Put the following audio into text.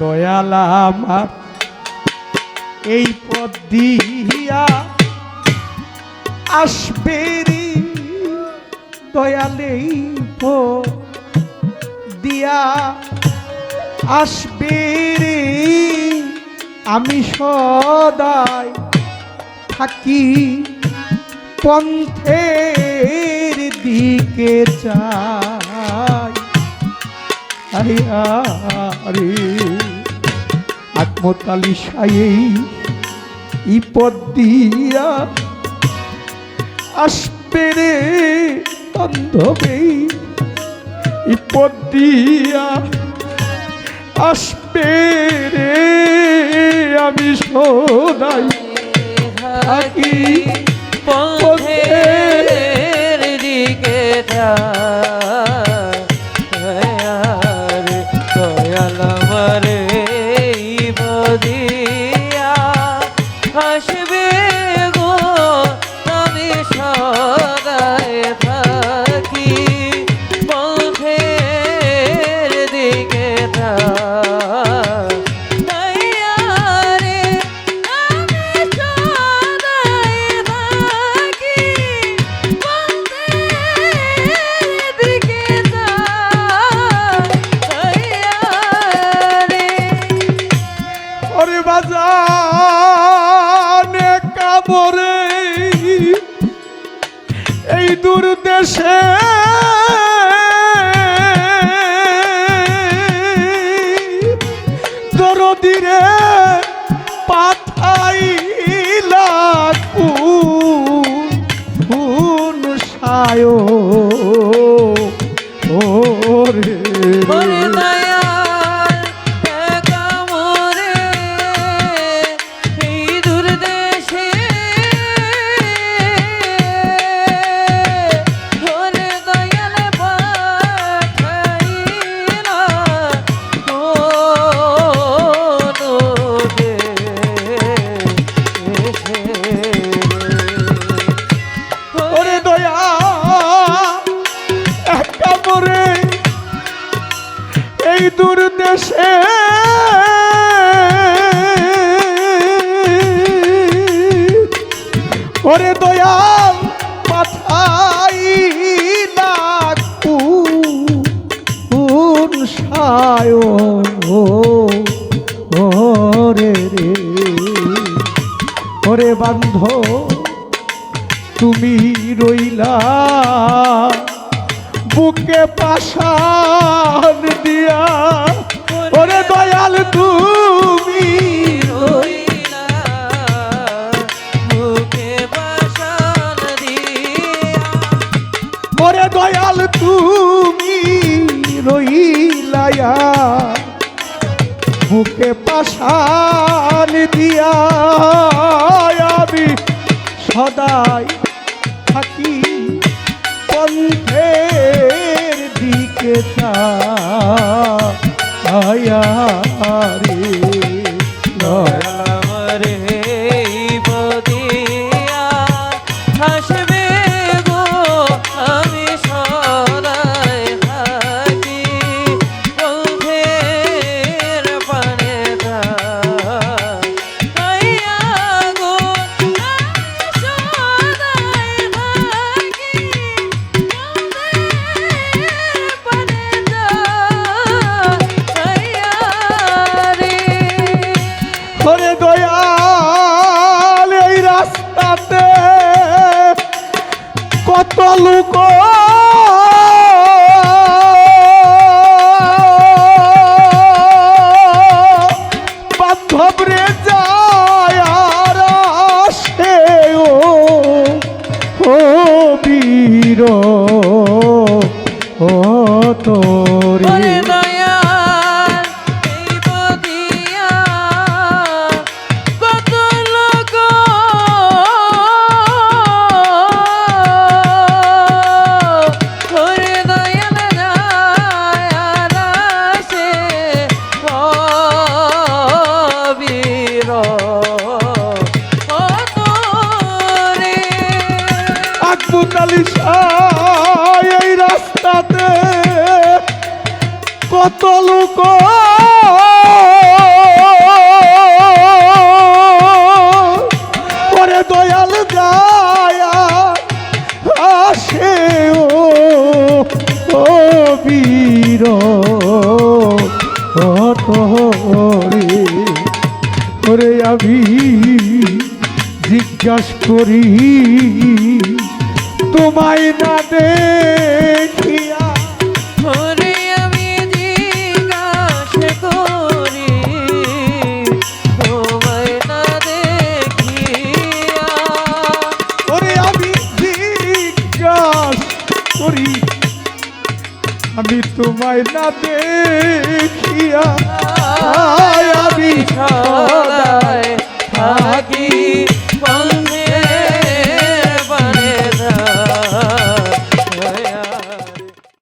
দয়াল আমার। এই পদ দিয়া আসবে রে দয়াল দিয়া আসবে আমি সদাই থাকি পন্থের দিকে চাই। আরে। আত্মতালি সায়েই ইপদ দিয়া আসবে রে বান্ধবে। ইপদ দিয়া আসবে রে আমি সদাই থাকি দূর দেশে দরদিরে পাঠাইলা কোন সায় দেশে ওরে দয়াল পাঠাই না কোন সায় ওরে রে। ওরে বান্ধ, তুমি রইলা, বুকে পাশান ওরে দয়াল তুমি রইলায়া। বুকে পাশান দিয়া আমি সদাই থাকি। পন্থের দিকে ছায়া রে দয়া রাস্তাতে কত লোক দুটালি এই রাস্তাতে কত লোক। পরে দয়াল যায় আসে ও বীর রে ওরে আমি জিজ্ঞাসা করি তোমায় না দেখিয়া। আমি জিজ্ঞাসা করি তোমায় না দেখিয়া। ওরে আমি জিজ্ঞাস করি আমি তোমায় না দেখিয়া।